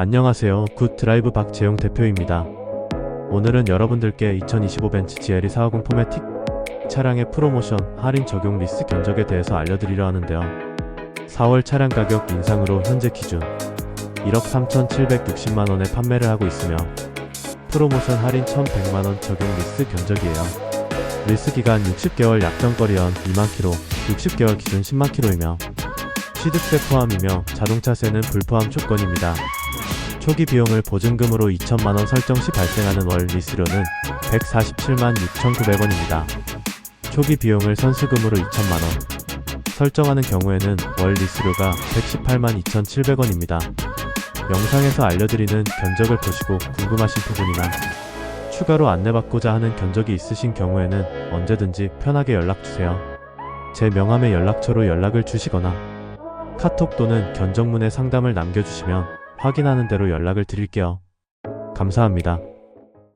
안녕하세요. 굿 드라이브 박재용 대표입니다. 오늘은 여러분들께 2025 벤츠 GLE 450 포매틱 차량의 프로모션 할인 적용 리스 견적에 대해서 알려드리려 하는데요. 4월 차량 가격 인상으로 현재 기준 1억 3,760만원에 판매를 하고 있으며 프로모션 할인 1,100만원 적용 리스 견적이에요. 리스 기간 60개월 약정거리연 2만 킬로, 60개월 기준 10만 킬로이며 취득세 포함이며 자동차세는 불포함 조건입니다. 초기 비용을 보증금으로 2천만원 설정 시 발생하는 월 리스료는 147만 6,900원입니다. 초기 비용을 선수금으로 2천만원, 설정하는 경우에는 월 리스료가 118만 2,700원입니다. 영상에서 알려드리는 견적을 보시고 궁금하신 부분이나 추가로 안내받고자 하는 견적이 있으신 경우에는 언제든지 편하게 연락주세요. 제 명함의 연락처로 연락을 주시거나 카톡 또는 견적문에 상담을 남겨주시면 확인하는 대로 연락을 드릴게요. 감사합니다.